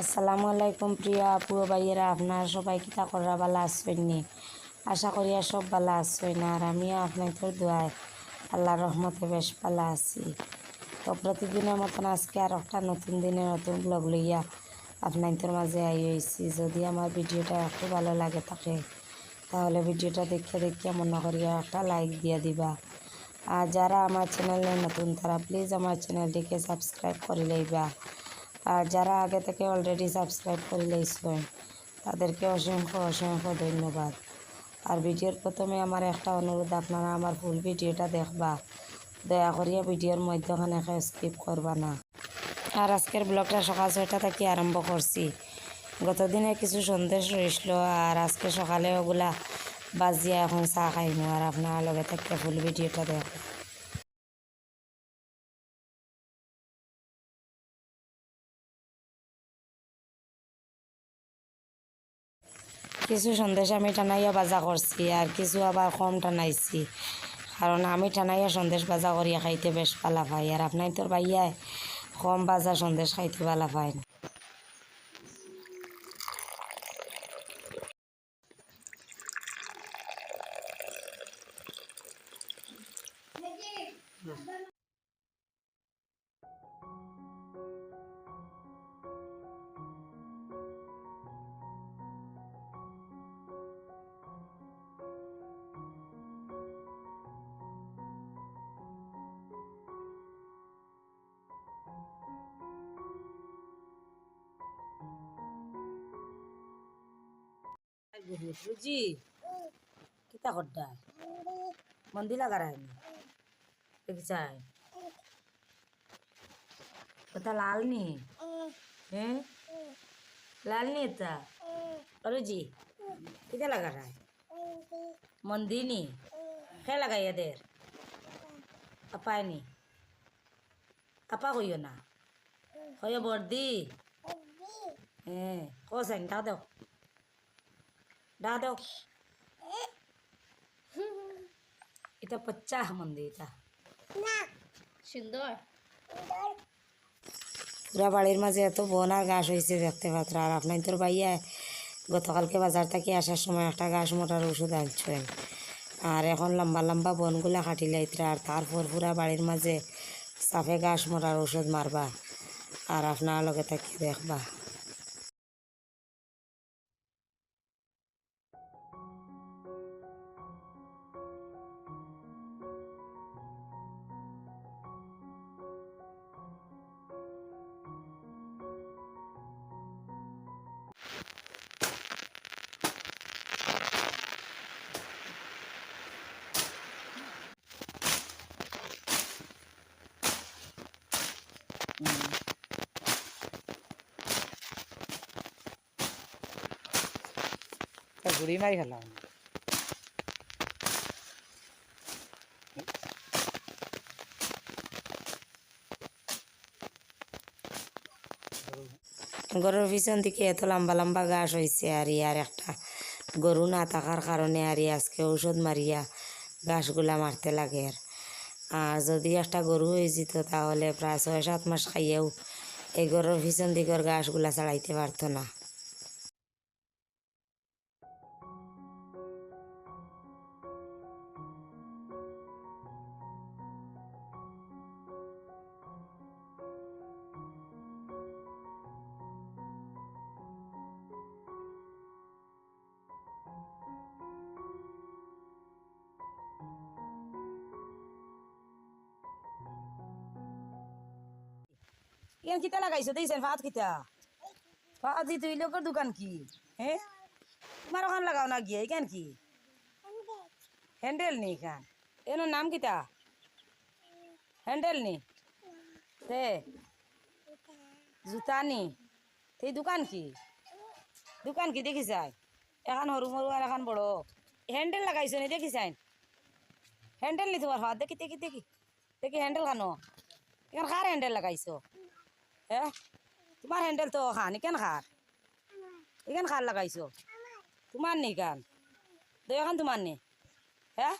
আসসালামু আলাইকুম প্রিয় আপু ভাইয়েরা, আপনারা সবাই কিতা করা ভালো আসবেন নি? আশা করি আর সব ভালো আসবেন আর আমিও আপনাদের দোয়ায় আল্লাহ রহমতে বেশ ভালো আছি। তো প্রতিদিনের মতন আজকে আর একটা নতুন দিনে নতুন ব্লগ লইয়া আপনাদের মাঝে আই হয়েছি যদি আমার ভিডিওটা একটু ভালো লাগে থাকে, তাহলে ভিডিওটা দেখে দেখে মনে করিয়া একটা লাইক দিয়ে দিবা। আর যারা আমার চ্যানেলে নতুন, তারা প্লিজ আমার চ্যানেলটিকে সাবস্ক্রাইব করে লইবা। আর যারা আগে থেকে অলরেডি সাবস্ক্রাইব করে লইছেন তাদেরকে অসংখ্য অসংখ্য ধন্যবাদ। আর ভিডিওর প্রথমে আমার একটা অনুরোধ, আপনারা আমার ফুল ভিডিওটা দেখবা। দয়া করিয়া ভিডিওর মধ্যখানে স্কিপ করবা না। আর আজকের ব্লগটা সকাল ছয়টা থেকে আরম্ভ করছি। গতদিনে কিছু সন্দেশ রইছিল, আর আজকে সকালে ওগুলা বাজিয়া এখন চা খাইমু, আর আপনার লগে থেকে ফুল ভিডিওটা দেখ। কিছু সন্দেশ আমি টানাইয়া বাজা করছি আর কিছু আবার কম টানাইছি। কারণ আমি টানাইয়া সন্দেশ বাজা করিয়া খাইতে বেশ পালা পাই আর আপনার তোর ভাইয়ায় কম বাজা সন্দেশ খাইতে পালা পায়। বুঝি কিতা করডা মন্দি লাগা রাখনি দেখি চাই। ওটা লাল নি? হ্যাঁ লাল নি এটা? রুজি কিতা লাগা রায় মন্দি নি? খে লাগাই এদের আপায় নি? আপা কইও না? কইও বর্দি হ্যাঁ কোসাইন দাও দাও দাও এটা পচ্চা মন্দির এটা সুন্দর পুরা বাড়ির মাঝে এত বন আর ঘাস হয়েছে দেখতে পাত্র আর আপনার তোর ভাইয়া গতকালকে বাজার থেকে আসার সময় একটা ঘাস মোটার ওষুধ আনছেন আর এখন লম্বা লম্বা বনগুলা কাটি লাইতরা আর তারপর পুরা বাড়ির মাঝে সাফে ঘাস মোটার ওষুধ মারবা আর আপনার লগে থাকি দেখবা ঘুরি মারি গরুর পিছন দিকে এত লম্বা লম্বা ঘাস হয়েছে আর ইয়ার একটা গরু না থাকার কারণে আর আজকে ঔষধ মারিয়া ঘাসগুলা মারতে লাগে আর যদি একটা গরু হয়ে যেত তাহলে প্রায় ছয় সাত মাস খাইয়েও এই গরুর পিছন দিকের ঘাসগুলা ছাড়াইতে পারতো না। ইয়ান কিতা লাগাইছো দিয়েছেন ভাত কিতা ভাত দি তুই লোকের দোকান কি হ্যাঁ তোমার ওখান লাগাও না গিয়ে কেন কি হ্যান্ডেল নি খান এর নাম কিতা হ্যান্ডেল নি তে জুতা নি তে দোকান কি দোকান কি দেখি চাই এখন সরু মরু আর এখন বড় হ্যান্ডেল লাগাইছো নি দেখি চাই হ্যান্ডেল নি তোমার হাত দেখি দেখি দেখি দেখি হ্যান্ডেল খানো এখান খার হ্যান্ডেল লাগাইছো হ্যাঁ তোমার হ্যান্ডেল তো খান কেন খার এখান খার লাগাইছো। তোমার নি কান এখন তোমার নি। হ্যাঁ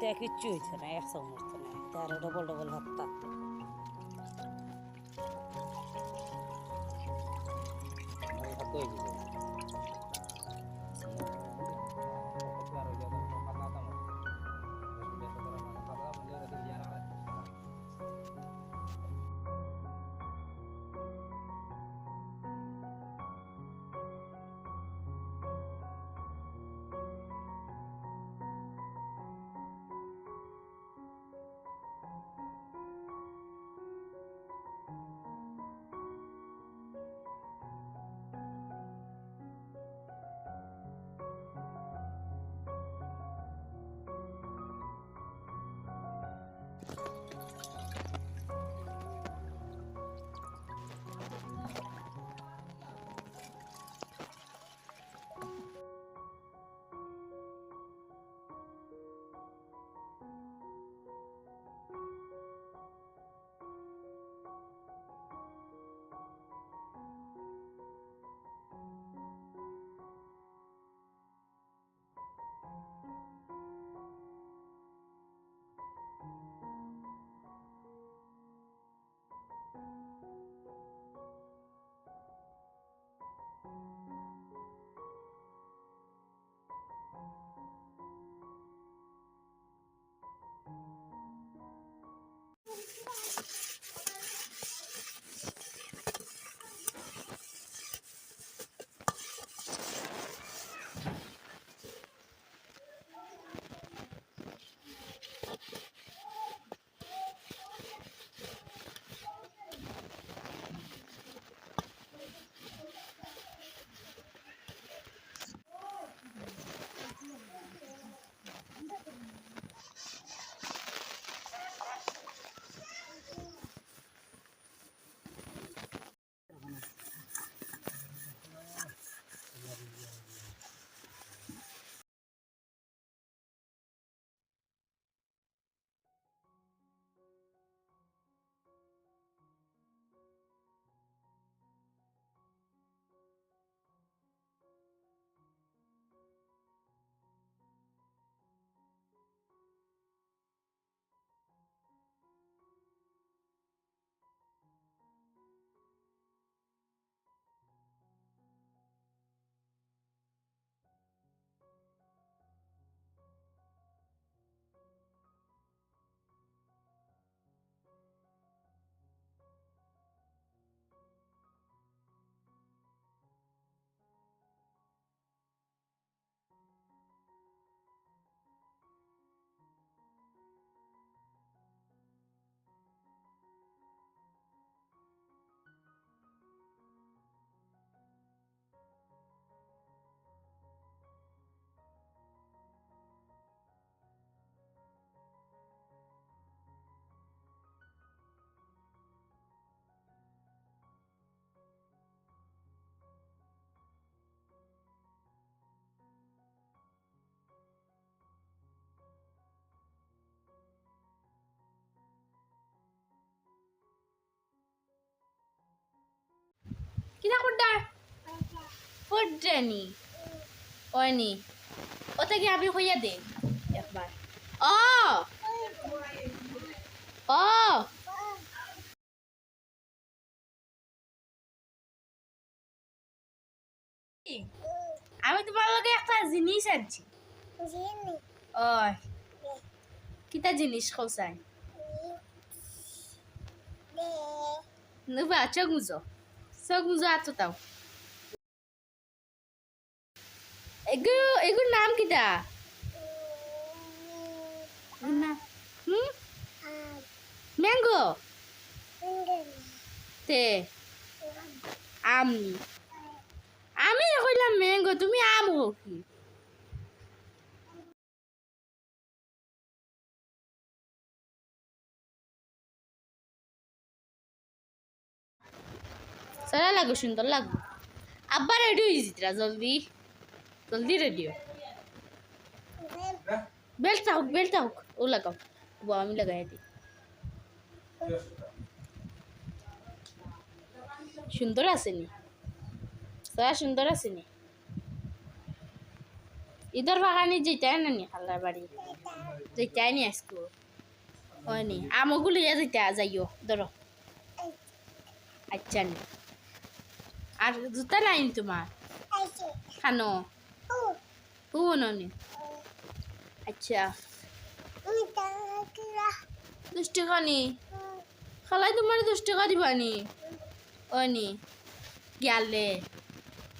তে কিচ্ছু হইতো না এক চামচ তো এটা আরও ডবল ডবল Bye. কিনা করডার ফোরডানি ওয়নি ওটা কি আমি হইয়া দে? একবার। ও ও আমি তোমার লগে একটা জিনিস আনছি। ও কিতা জিনিস খোসাই নুবা চোখ মুজো চোখ আছো তাও এগু এগুর নাম কিটা হুম ম্যাঙ্গো তে আম আমি কইলাম ম্যাঙ্গো তুমি আম হোক কি সারা লাগো সুন্দর লাগবে আব্বা রেডি হয়ে যেতরা জলদি। জলদি রেডি বেলটা হোক বেলটা হোক ও লাগাও ও আমি লাগাই দিই সুন্দর আছে নি? সারা সুন্দর আছে নি? ঈদের বাগানে যেটাই না নি খালার বাড়ি যেটাই নি আজকু হয় নি? আমগুলো যেটা যাইও ধরো আচ্ছা নি? আর জুতা নাই নি তোমার খানো? ও নি আচ্ছা। দশ টাকা নি? খালাই তোমার দশ টাকা দিবানি ওই নি। গেলে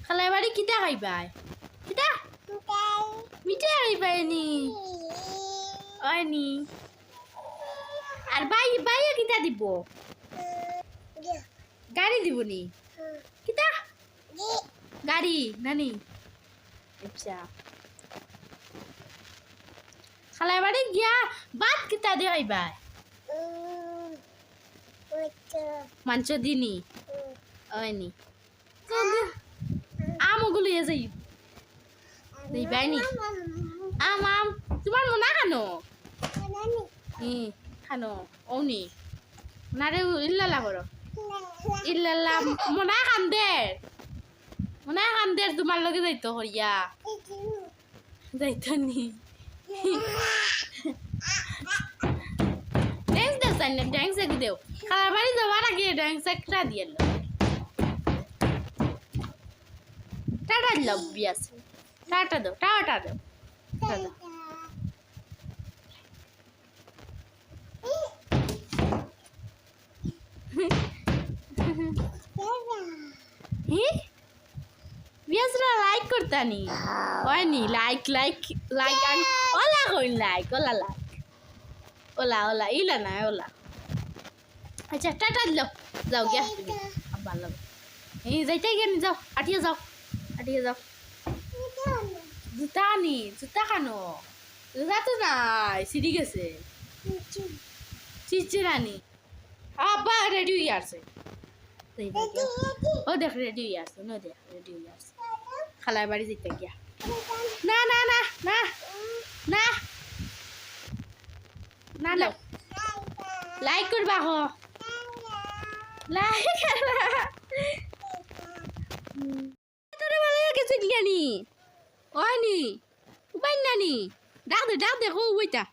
খালাই বাড়ি কিতা খাইবাই? কিতা? মিঠাই। খাইবাই নি? ওই নি। আর বাই বাইয়ে কিতা দিব? গাড়ি দিব নি? কিতা গাড়ি নানি আচ্ছা খালাই বাড়ি গিয়া বাদ কিতা দিয়ে খাইবাই মাংস দিনি ওই নি আমগুলো ইয়ে যাই দিবাই নি আম আম তোমার মনা খানো খানো ও নি নারে ইল্লালা করো ইল্লালা মনা খান দে মনা খান দে তোমার লগে যাইতো হইয়া যাইতো নি ড্যান্স দে সাইন ড্যান্স এক দেও খাবার বাড়ি যাওয়ার আগে ড্যান্স একটা দিয়ে লো টাটা দিলাম বিয়াস টাটা দাও টাটা দাও টাটা হি বিয়াসরা লাইক করতানি হয়নি লাইক লাইক লাইক ওলা কইন লাইক ওলা লাইক ওলা ওলা ইলা না ওলা আচ্ছা টাটা দিলাম যাও, গিয়া। তুমি লগে এই যাইতে গিয়ে যাও। আটিয়ে যাও। আটিয়ে যাও। জুতা নি, জুতা খানো জুতা তো নাই সিঁড়ি গেছে। চিচি রানি আব্বা রেডি হয়ে আসছে ও দেখ রেডি হয়ে আসছে নো দেখ রেডি হয়ে আসছে খালার বাড়ি যেতে গিয়া। না না না না না। না না। লাইক করবা হ। লাইক তোরে ভালো গেছে জ্ঞানী ওই নি? উপায় নানি ডাক দে ডাক দে, হো ওইটা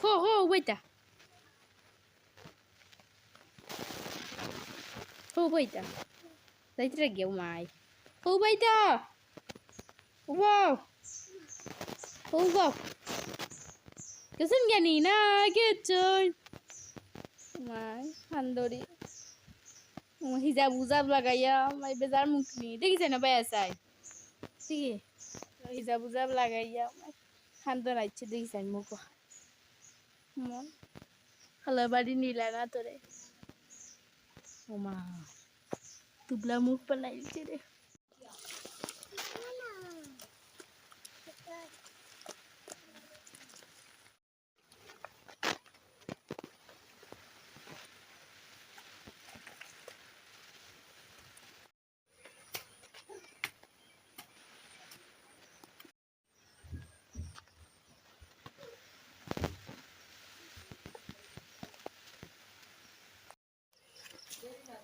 হো হো ওইটা হো ওইটা যাইতে গেও মাই হো ওইটা Wow. Oh wow. Kesan gani na kecoy. Mai handori. হিজাব উজাব লাগাইয়া মাই বেজার মুখ নি দেখিছে না ভাই আসাই ঠিক হিজাব উজাব লাগাইয়া মাই খান্দ নাইছে দেখিছে মুখ মন খালা বাড়ি নিলা না তোরে ও মা তুবলা মুখ বানাইছে রে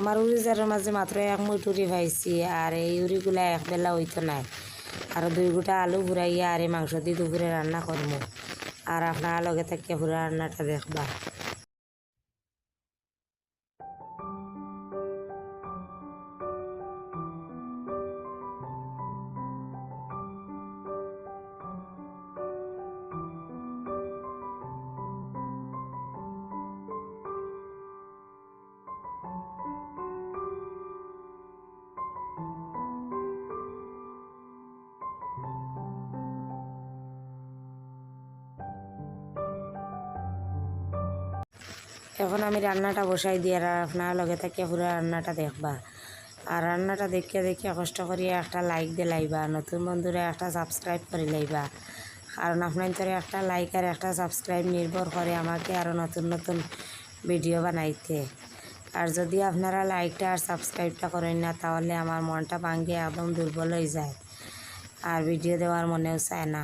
আমার উড়িজারের মাঝে মাত্র এক মুঠ পাইছি আর এই উড়িগুলা একবেলা হইতো নাই আর দুই গোটা আলু ঘুরাইয়া আর এই মাংস দিয়ে দুপুরে রান্না করব আর আপনার লগে থাকিয়া পুরো রান্নাটা দেখবা। রান্নাটা বসাই দিয়ে আর আপনার লগে থাকিয়া পুরো রান্নাটা দেখবা। আর রান্নাটা দেখিয়া দেখিয়া কষ্ট করিয়া একটা লাইক দিয়ে লাইবা, নতুন বন্ধুরা একটা সাবস্ক্রাইব করে লাইবা। কারণ আপনার তোর একটা লাইক আর একটা সাবস্ক্রাইব নির্ভর করে আমাকে আরও নতুন নতুন ভিডিও বানাইতে। আর যদি আপনারা লাইকটা আর সাবস্ক্রাইবটা করেন না, তাহলে আমার মনটা ভাঙ্গে একদম দুর্বল হয়ে যায়। আর ভিডিও দেওয়ার মনেও চায় না।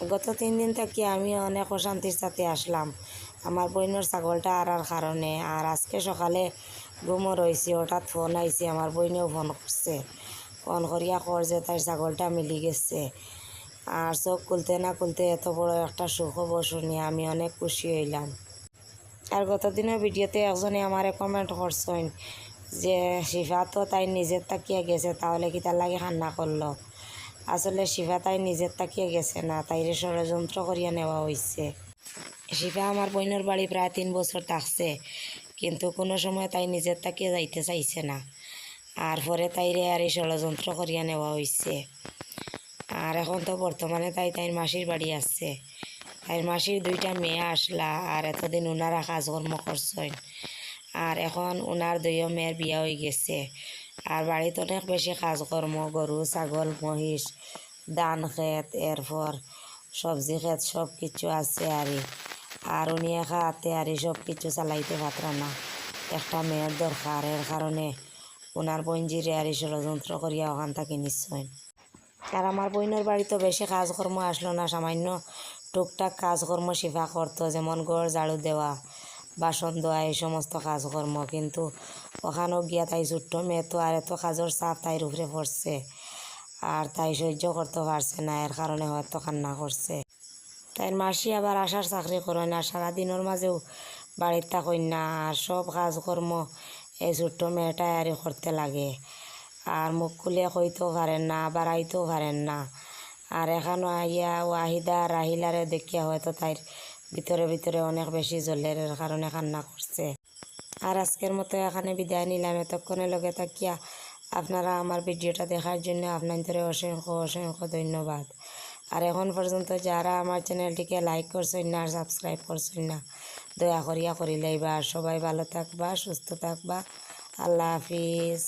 গত তিন দিন থেকে আমি অনেক অশান্তির সাথে আসলাম। আমার বইনের ছাগলটা আরার কারণে আর আজকে সকালে ঘুমো রয়েছে, হঠাৎ ফোন আইছে, আমার বইনেও ফোন করছে। ফোন করিয়া কর যে তার ছাগলটা মিলি গেছে। আর চোখ খুলতে না খুলতে এত বড় একটা সুখবর শুনিয়ে আমি অনেক খুশি হইলাম। আর গত দিনের ভিডিওতে একজনে আমারে কমেন্ট করছেন যে, শিফা তো তাই নিজের তাকিয়ে গেছে, তাহলে কি তার লাগে কান্না করল? আসলে শিফা তাই নিজের তাকিয়ে গেছে না তাইরে ষড়যন্ত্র করিয়া নেওয়া হয়েছে শিফা আমার বোনের বাড়ি প্রায় তিন বছর থাকছে, কিন্তু কোনো সময় তাই নিজের তাকিয়ে যাইতে চাইছে না। আর পরে তাইরে আর এই ষড়যন্ত্র করিয়া নেওয়া হয়েছে আর এখন তো বর্তমানে তাই তাইর মাসির বাড়ি আছে। তাইর মাসির দুইটা মেয়ে আসলা আর এতদিন ওনারা কাজকর্ম করছেন। আর এখন ওনার দুইও মেয়ের বিয়া হয়ে গেছে। আর বাড়িতে অনেক বেশি কাজকর্ম, গরু, ছাগল, মহিষ, ধান, ক্ষেত, এরপর সবজি, ক্ষেত সব কিছু আছে আর আর উনি একা হাতে আর সব কিছু চালাইতে পাত্রা না। একটা মেয়ের দরকার, এর কারণে ওনার বঞ্জিরে আর ষড়যন্ত্র করিয়া ওখান থেকে নিশ্চয়। আর আমার বোনের বাড়িতে বেশি কাজকর্ম আসলো না, সামান্য টুকটাক কাজকর্ম শিফা করতো, যেমন ঘর ঝাড়ু দেওয়া বাসন ধোয়া, এই সমস্ত কাজকর্ম। কিন্তু ওখানেও গিয়া তাই ছোট্ট মেয়ে তো আর এত কাজের চাপ তাইর উপরে পড়ছে। আর তাই সহ্য করতে পারছে না, এর কারণে হয়তো কান্না করছে। তাই মাসি আবার আশার চাকরি করে না, সারাদিনের মাঝেও বাড়ির থাকেন না, আর সব কাজকর্ম এই ছোট্ট মেয়েটাই আর করতে লাগে। আর মুখ খুলে কইতেও পারেন না, আবার আইতেও পারেন না। আর এখানো আইয়া ওয়াহিদা রাহিলারে দেখিয়া হয়তো তাইর ভিতরে ভিতরে অনেক বেশি জলের কারণে কান্না করছে। আর আজকের মতো এখানে বিদায় নিলাম। এতক্ষণে লগে থাকিয়া আপনারা আমার ভিডিওটা দেখার জন্য আপনাদের অসংখ্য অসংখ্য ধন্যবাদ। আর এখন পর্যন্ত যারা আমার চ্যানেলটিকে লাইক করছেন না আর সাবস্ক্রাইব করছেন না, দয়া করিয়া করিলেই বা সবাই ভালো থাকবা, সুস্থ থাকবা। আল্লাহ হাফিজ।